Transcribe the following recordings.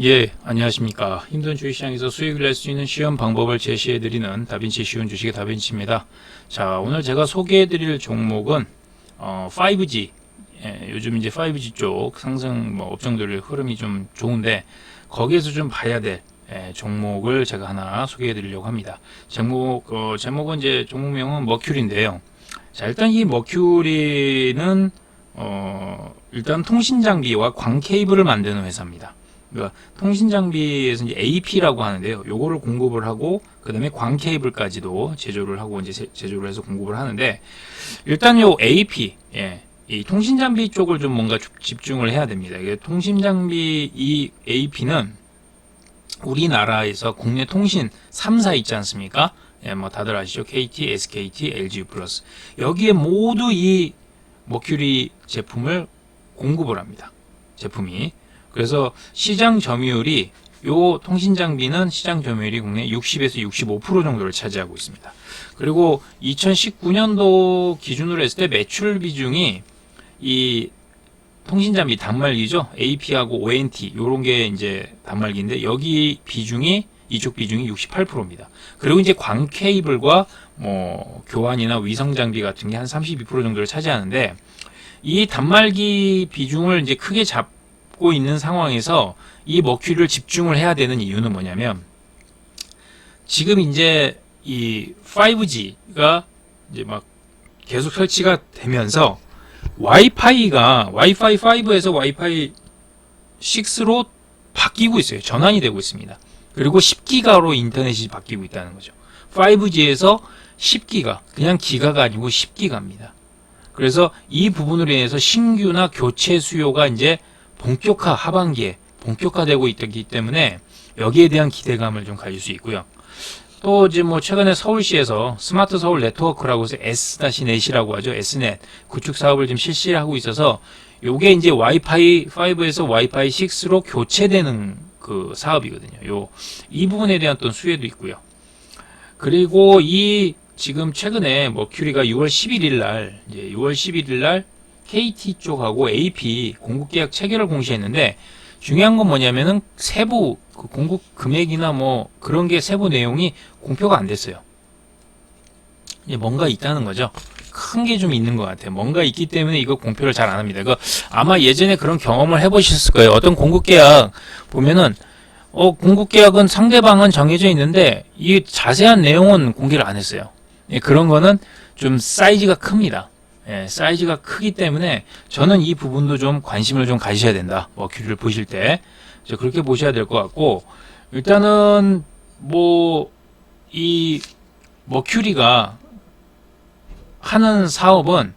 예, 안녕하십니까. 힘든 주식시장에서 수익을 낼 수 있는 쉬운 방법을 제시해드리는 다빈치 쉬운 주식의 다빈치입니다. 자, 오늘 제가 소개해드릴 종목은 어, 5G. 예, 요즘 이제 5G 쪽 상승 뭐 업종들 흐름이 좀 좋은데 거기에서 좀 봐야 될 예, 종목을 제가 하나 소개해드리려고 합니다. 제목 어, 제목은 이제 종목명은 머큐리인데요. 자, 일단 이 머큐리는 어, 일단 통신 장비와 광 케이블을 만드는 회사입니다. 그러니까 통신 장비에서 이제 AP라고 하는데요. 요거를 공급을 하고 그다음에 광 케이블까지도 제조를 하고 이제 제- 제조를 해서 공급을 하는데 일단 요 AP 예. 이 통신 장비 쪽을 좀 뭔가 주- 집중을 해야 됩니다. 이게 통신 장비 이 AP는 우리나라에서 국내 통신 3사 있지 않습니까? 예, 뭐 다들 아시죠? KT, SKT, LG 플러스. 여기에 모두 이 머큐리 제품을 공급을 합니다. 제품이. 그래서 시장 점유율이 요 통신 장비는 시장 점유율이 국내 60에서 65% 정도를 차지하고 있습니다. 그리고 2019년도 기준으로 했을 때 매출 비중이 이 통신 장비 단말기죠. AP하고 ONT 요런 게 이제 단말기인데 여기 비중이 이쪽 비중이 68%입니다. 그리고 이제 광 케이블과 뭐 교환이나 위성 장비 같은 게 한 32% 정도를 차지하는데 이 단말기 비중을 이제 크게 잡 고 있는 상황에서 이 머큐리를 집중을 해야 되는 이유는 뭐냐면 지금 이제 이 5G가 이제 막 계속 설치가 되면서 와이파이가 와이파이 5에서 와이파이 6로 바뀌고 있어요. 전환이 되고 있습니다. 그리고 10기가로 인터넷이 바뀌고 있다는 거죠. 5G에서 10기가 그냥 기가가 아니고 10기가입니다. 그래서 이 부분으로 인해서 신규나 교체 수요가 이제 본격화 하반기에 본격화되고 있기 때문에 여기에 대한 기대감을 좀 가질 수 있고요. 또 이제 뭐 최근에 서울시에서 스마트 서울 네트워크라고 해서 S-넷이라고 하죠. S넷 구축 사업을 지금 실시하고 있어서 요게 이제 와이파이 5에서 와이파이 6로 교체되는 그 사업이거든요. 요 이 부분에 대한 또 수혜도 있고요. 그리고 이 지금 최근에 머큐리가 6월 11일 날 이제 6월 11일 날 KT 쪽하고 AP 공급 계약 체결을 공시했는데 중요한 건 뭐냐면은 세부 그 공급 금액이나 뭐 그런 게 세부 내용이 공표가 안 됐어요. 이제 뭔가 있다는 거죠. 큰 게 좀 있는 것 같아요. 뭔가 있기 때문에 이거 공표를 잘 안 합니다. 이거 아마 예전에 그런 경험을 해보셨을 거예요. 어떤 공급 계약 보면은 어 공급 계약은 상대방은 정해져 있는데 이 자세한 내용은 공개를 안 했어요. 예, 그런 거는 좀 사이즈가 큽니다. 예, 사이즈가 크기 때문에 저는 이 부분도 좀 관심을 좀 가지셔야 된다. 머큐리를 보실 때. 그렇게 보셔야 될 것 같고, 일단은, 뭐, 이, 머큐리가 하는 사업은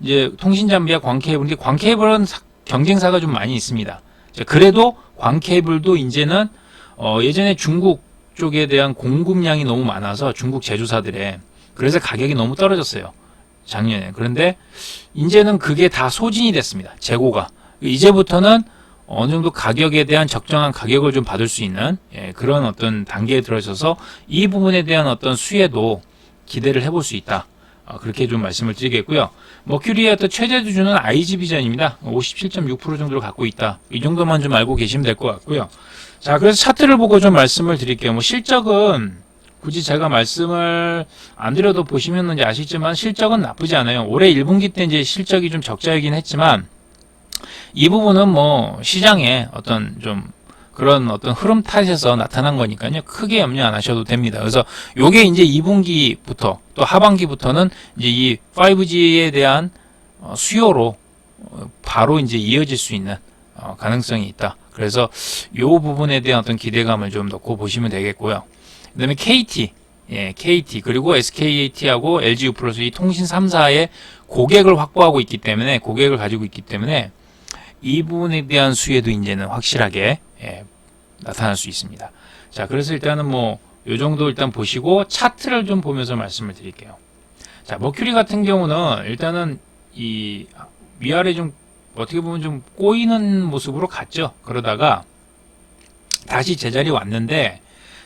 이제 통신 장비와 광케이블인데, 광케이블은 사- 경쟁사가 좀 많이 있습니다. 자, 그래도 광케이블도 이제는, 어, 예전에 중국 쪽에 대한 공급량이 너무 많아서 중국 제조사들의 그래서 가격이 너무 떨어졌어요. 작년에. 그런데 이제는 그게 다 소진이 됐습니다. 재고가. 이제부터는 어느 정도 가격에 대한 적정한 가격을 좀 받을 수 있는 예, 그런 어떤 단계에 들어서서 이 부분에 대한 어떤 수혜도 기대를 해볼 수 있다. 어, 그렇게 좀 말씀을 드리겠고요. 머큐리의 어떤 최대 주주는 IG 비전입니다. 57.6% 정도를 갖고 있다. 이 정도만 좀 알고 계시면 될 것 같고요. 자, 그래서 차트를 보고 좀 말씀을 드릴게요. 뭐 실적은 굳이 제가 말씀을 안 드려도 보시면 이제 아시지만 실적은 나쁘지 않아요. 올해 1분기 때 이제 실적이 좀 적자이긴 했지만 이 부분은 뭐 시장에 어떤 좀 그런 어떤 흐름 탓에서 나타난 거니까요. 크게 염려 안 하셔도 됩니다. 그래서 요게 이제 2분기부터 또 하반기부터는 이제 이 5G에 대한 어, 수요로 어, 바로 이제 이어질 수 있는 어, 가능성이 있다. 그래서 요 부분에 대한 어떤 기대감을 좀 넣고 보시면 되겠고요. 그 다음에 KT, 예, KT 그리고 SKT하고 LGU 플러스 이 통신 3사의 고객을 확보하고 있기 때문에 고객을 가지고 있기 때문에 이 부분에 대한 수혜도 이제는 확실하게 예, 나타날 수 있습니다. 자, 그래서 일단은 뭐 요 정도 일단 보시고 차트를 좀 보면서 말씀을 드릴게요. 자, 머큐리 같은 경우는 일단은 이 위아래 좀 어떻게 보면 좀 꼬이는 모습으로 갔죠. 그러다가 다시 제자리 왔는데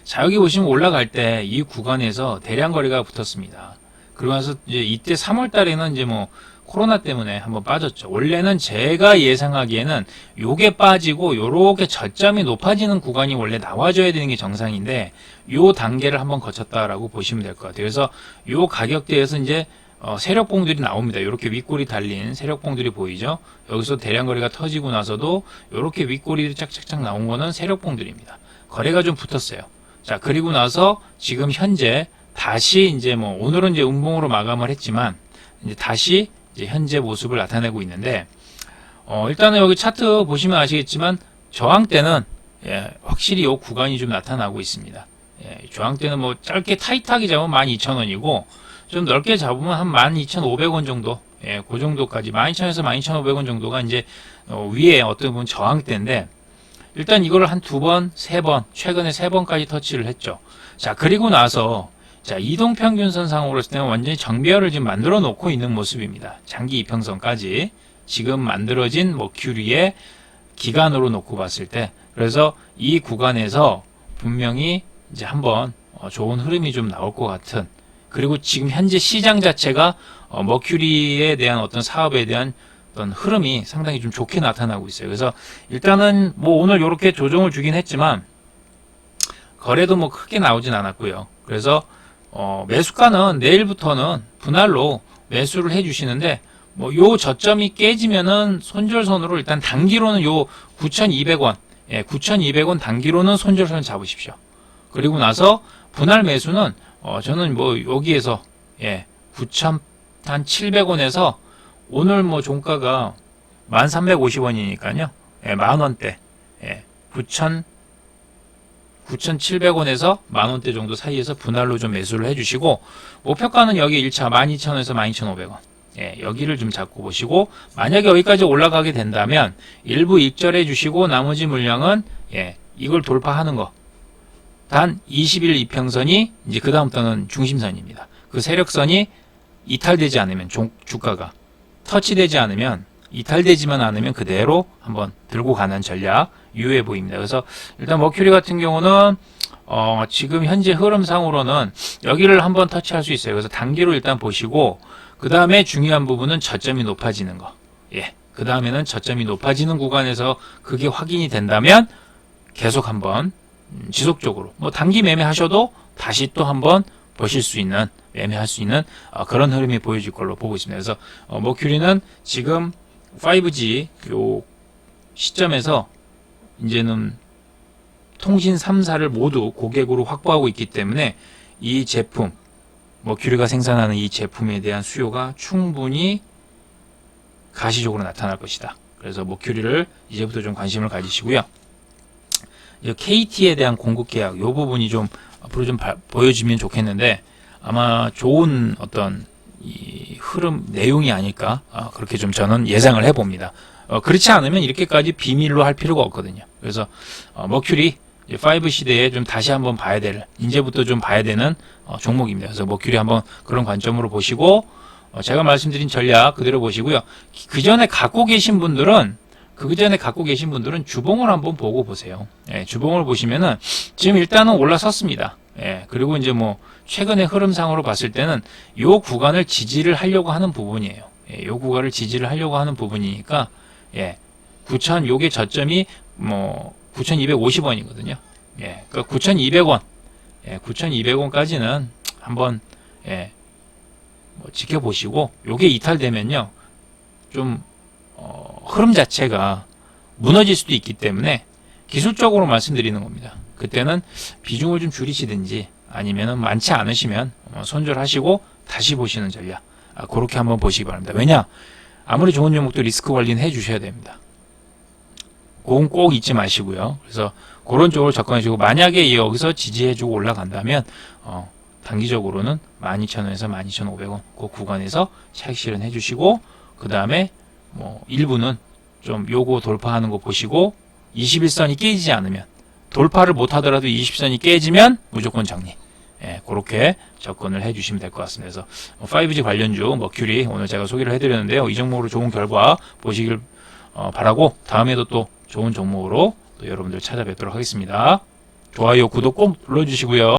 자 여기 보시면 올라갈 때 이 구간에서 대량 거래가 붙었습니다. 그러면서 이제 이때 3월 달에는 이제 뭐 코로나 때문에 한번 빠졌죠. 원래는 제가 예상하기에는 요게 빠지고 요렇게 저점이 높아지는 구간이 원래 나와줘야 되는 게 정상인데 요 단계를 한번 거쳤다라고 보시면 될 것 같아요. 그래서 요 가격대에서 이제 어, 세력봉들이 나옵니다. 이렇게 윗골이 달린 세력봉들이 보이죠. 여기서 대량 거래가 터지고 나서도 이렇게 윗골이 짝짝짝 나온 거는 세력봉들입니다. 거래가 좀 붙었어요. 자 그리고 나서 지금 현재 다시 이제 뭐 오늘은 이제 음봉으로 마감을 했지만 이제 다시 이제 현재 모습을 나타내고 있는데 어, 일단은 여기 차트 보시면 아시겠지만 저항 때는 예, 확실히 이 구간이 좀 나타나고 있습니다. 예, 저항 때는 뭐 짧게 타이트하게 잡으면 12,000원이고 좀 넓게 잡으면 한 12,500원 정도 예, 그 정도까지 12,000에서 12,500원 정도가 이제 어, 위에 어떤 부분 저항대인데 일단 이거를 한두 번, 세 번, 최근에 세 번까지 터치를 했죠. 자, 그리고 나서 자, 이동평균선 상으로 봤을 때는 완전히 정비열을 지금 만들어 놓고 있는 모습입니다. 장기 이평선까지 지금 만들어진 뭐 큐리의 기간으로 놓고 봤을 때 그래서 이 구간에서 분명히 이제 한번 어, 좋은 흐름이 좀 나올 것 같은 그리고 지금 현재 시장 자체가 어, 머큐리에 대한 어떤 사업에 대한 어떤 흐름이 상당히 좀 좋게 나타나고 있어요. 그래서 일단은 뭐 오늘 이렇게 조정을 주긴 했지만 거래도 뭐 크게 나오진 않았고요. 그래서 어, 매수가는 내일부터는 분할로 매수를 해주시는데 뭐 요 저점이 깨지면은 손절선으로 일단 단기로는 요 9,200원, 예, 9,200원 단기로는 손절선 잡으십시오. 그리고 나서 분할 매수는 어, 저는 뭐 여기에서 예, 9,700원에서 오늘 뭐 종가가 1,350원이니까요. 예, 만 원대. 예, 9,000 9,700원에서 만 원대 정도 사이에서 분할로 좀 매수를 해주시고 목표가는 여기 1차 12,000원에서 12,500원. 예, 여기를 좀 잡고 보시고 만약에 여기까지 올라가게 된다면 일부 익절해 주시고 나머지 물량은 예, 이걸 돌파하는 거. 단 20일 이평선이 이제 그 다음부터는 중심선입니다. 그 세력선이 이탈되지 않으면 종- 주가가 터치되지 않으면 이탈되지만 않으면 그대로 한번 들고 가는 전략 유효해 보입니다. 그래서 일단 머큐리 같은 경우는 어, 지금 현재 흐름상으로는 여기를 한번 터치할 수 있어요. 그래서 단기로 일단 보시고 그 다음에 중요한 부분은 저점이 높아지는 거. 예. 그 다음에는 저점이 높아지는 구간에서 그게 확인이 된다면 계속 한번 음, 지속적으로 뭐 단기 매매하셔도 다시 또 한번 보실 수 있는 매매할 수 있는 어, 그런 흐름이 보여질 걸로 보고 있습니다. 그래서 어, 머큐리는 지금 5G 요 시점에서 이제는 통신 3사를 모두 고객으로 확보하고 있기 때문에 이 제품 머큐리가 생산하는 이 제품에 대한 수요가 충분히 가시적으로 나타날 것이다. 그래서 머큐리를 이제부터 좀 관심을 가지시고요. KT에 대한 공급 계약 요 부분이 좀 앞으로 좀 바- 보여지면 좋겠는데 아마 좋은 어떤 이 흐름 내용이 아닐까 아, 그렇게 좀 저는 예상을 해봅니다. 어, 그렇지 않으면 이렇게까지 비밀로 할 필요가 없거든요. 그래서 어, 머큐리 5 시대에 좀 다시 한번 봐야 될 이제부터 좀 봐야 되는 어, 종목입니다. 그래서 머큐리 한번 그런 관점으로 보시고 어, 제가 말씀드린 전략 그대로 보시고요. 그 전에 갖고 계신 분들은 그 전에 갖고 계신 분들은 주봉을 한번 보고 보세요. 예, 주봉을 보시면은 지금 일단은 올라섰습니다. 예, 그리고 이제 뭐 최근의 흐름상으로 봤을 때는 요 구간을 지지를 하려고 하는 부분이에요. 예, 요 구간을 지지를 하려고 하는 부분이니까 예, 9,000 요게 저점이 뭐 9,250원이거든요. 예, 그러니까 9,200원, 예, 9,200원까지는 한번 예, 뭐 지켜보시고 요게 이탈되면요, 좀 어, 흐름 자체가 무너질 수도 있기 때문에 기술적으로 말씀드리는 겁니다. 그때는 비중을 좀 줄이시든지 아니면은 많지 않으시면 어, 손절하시고 다시 보시는 전략 아, 그렇게 한번 보시기 바랍니다. 왜냐 아무리 좋은 종목도 리스크 관리는 해주셔야 됩니다. 그건 꼭 잊지 마시고요. 그래서 그런 쪽으로 접근하시고 만약에 여기서 지지해주고 올라간다면 어, 단기적으로는 12,000원에서 12,500원 그 구간에서 차익 실현 해주시고 그 다음에 뭐 일부는 좀 요거 돌파하는 거 보시고 21선이 깨지지 않으면 돌파를 못 하더라도 20선이 깨지면 무조건 정리. 예, 그렇게 접근을 해 주시면 될 것 같습니다. 그래서 5G 관련주 머큐리 오늘 제가 소개를 해 드렸는데요. 이 종목으로 좋은 결과 보시길 어, 바라고 다음에도 또 좋은 종목으로 또 여러분들 찾아뵙도록 하겠습니다. 좋아요, 구독 꼭 눌러 주시고요.